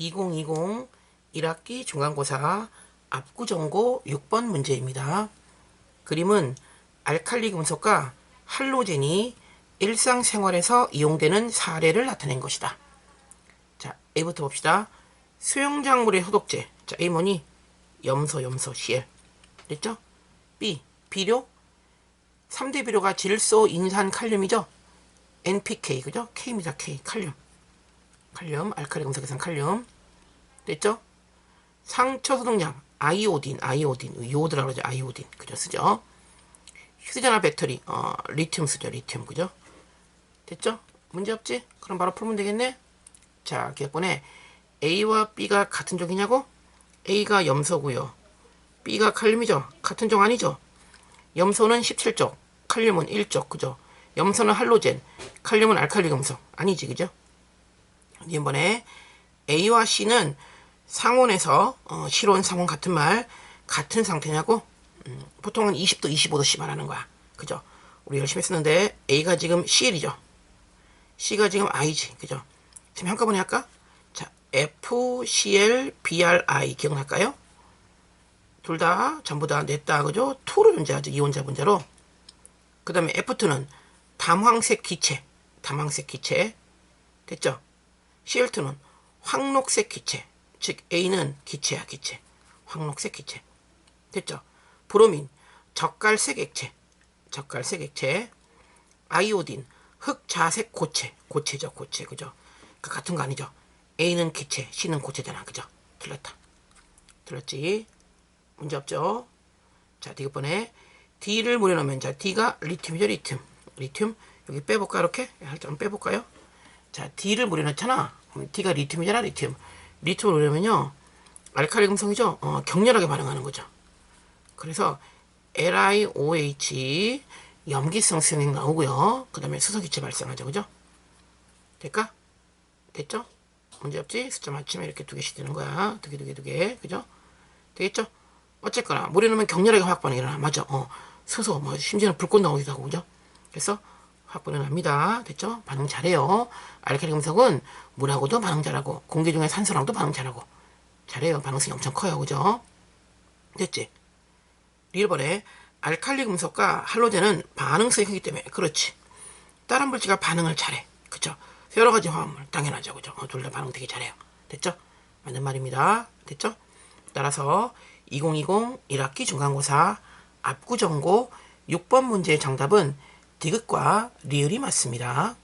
2020 1학기 중간고사 압구정고 6번 문제입니다. 그림은 알칼리 금속과 할로젠이 일상생활에서 이용되는 사례를 나타낸 것이다. 자, A부터 봅시다. 수영장물의 소독제. 자, A 뭐니? 염소, 염소, CL. 됐죠? B, 비료. 3대 비료가 질소, 인산, 칼륨이죠? NPK, 그죠? K입니다, K. 칼륨. 칼륨, 알칼리 금속에선 칼륨. 됐죠? 상처 소독약, 아이오딘, 아이오딘, 요오드라고 그러죠, 아이오딘. 그죠, 쓰죠? 휴대전화 배터리, 어, 리튬 쓰죠, 리튬. 그죠? 됐죠? 문제 없지? 그럼 바로 풀면 되겠네? 자, 기억번에 A와 B가 같은 종이냐고? A가 염소고요. B가 칼륨이죠? 같은 종 아니죠? 염소는 17쪽, 칼륨은 1쪽, 그죠? 염소는 할로젠, 칼륨은 알칼리 금속. 아니지, 그죠? 이번에 A와 C는 상온에서 어, 실온, 상온 같은 말 같은 상태냐고? 음, 보통은 20도, 25도씩 말하는 거야. 그죠? 우리 열심히 쓰는데 A가 지금 CL이죠. C가 지금 I지. 그죠? 지금 한꺼번에 할까? 자, FCl, BRI 기억날까요? 둘 다 전부 다 냈다. 그죠? 투로 존재하죠. 이온자 분자로. 그 다음에 F2는 담황색 기체. 담황색 기체. 됐죠? CL2는 황록색 기체. 즉 A는 기체야 기체. 황록색 기체. 됐죠? 브로민 젓갈색 액체. 젓갈색 액체. 아이오딘 흑자색 고체. 고체죠 고체. 그죠? 그 같은 거 아니죠? A는 기체, C는 고체잖아. 그죠? 틀렸다. 틀렸지? 문제 없죠? 자, 이번에 D를 무려놓으면 자, D가 리튬이죠, 리튬. 리튬. 여기 빼볼까, 이렇게? 살짝 빼볼까요? 자, D를 무려놓잖아. D가 리튬이잖아, 리튬. 리튬을 무려면요, 알칼리 금속이죠? 어, 격렬하게 반응하는 거죠. 그래서 LiOH 염기성 수용액 나오고요. 그 다음에 수소기체 발생하죠. 그죠? 될까? 됐죠? 문제 없지? 숫자 맞추면 이렇게 두 개씩 되는 거야. 두 개, 두 개, 두 개. 그죠? 되겠죠? 어쨌거나, 물에 넣으면 격렬하게 화학 반응이 일어나. 맞아. 어, 수소, 뭐, 심지어는 불꽃 나오기도 하고, 그죠? 그래서 반응 납니다. 됐죠? 반응 잘해요. 알칼리 금속은 물하고도 반응 잘하고, 공기 중에 산소랑도 반응 잘하고. 잘해요. 반응성이 엄청 커요. 그죠? 됐지? 1번에 알칼리 금속과 할로젠은 반응성이 크기 때문에, 그렇지. 다른 물질과 반응을 잘해. 그죠? 여러 가지 화합물 당연하죠, 그죠? 어, 둘다 반응 되게 잘해요. 됐죠? 맞는 말입니다. 됐죠? 따라서 2020 1학기 중간고사 압구정고 6번 문제의 정답은 디귿과 리을이 맞습니다.